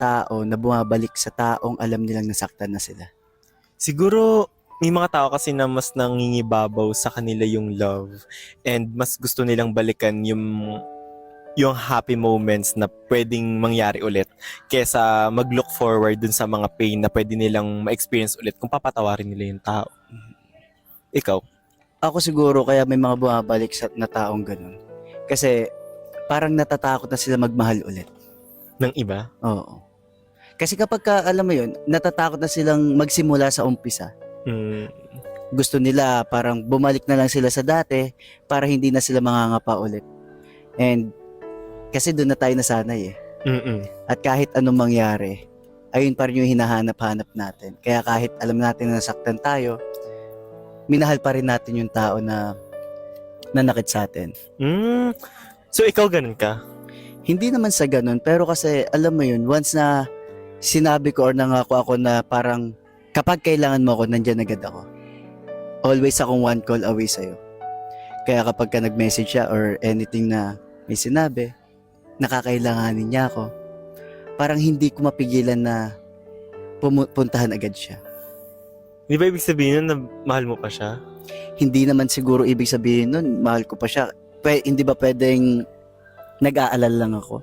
tao na bumabalik sa taong alam nilang nasaktan na sila? Siguro, may mga tao kasi na mas nangingibabaw sa kanila yung love and mas gusto nilang balikan yung yung happy moments na pwedeng mangyari ulit kesa mag-look forward dun sa mga pain na pwede nilang ma-experience ulit kung papatawarin nila yung tao. Ikaw? Ako siguro kaya may mga bumabalik sa na taong ganun. Kasi parang natatakot na sila magmahal ulit. Ng iba? Oo. Kasi kapag ka, alam mo yun, natatakot na silang magsimula sa umpisa. Mm, Gusto nila parang bumalik na lang sila sa dati para hindi na sila mangangapa ulit. And kasi doon na tayo nasanay eh. mm At kahit anong mangyari, ayun pa rin yung hinahanap-hanap natin. Kaya kahit alam natin na nasaktan tayo, minahal pa rin natin yung tao na nanakit sa atin. Mm. So, ikaw ganun ka? Hindi naman sa ganun, pero kasi alam mo yun, once na sinabi ko or nangako ako na parang kapag kailangan mo ako, nandyan agad ako. Always akong one call away sa'yo. Kaya kapag ka nag-message siya or anything na may sinabi, nakakailanganin niya ako, parang hindi ko mapigilan na pumu- puntahan agad siya. Di ba ibig sabihin nun na mahal mo pa siya? Hindi naman siguro ibig sabihin nun, mahal ko pa siya. Pwe- hindi ba pwedeng nag-aalala lang ako?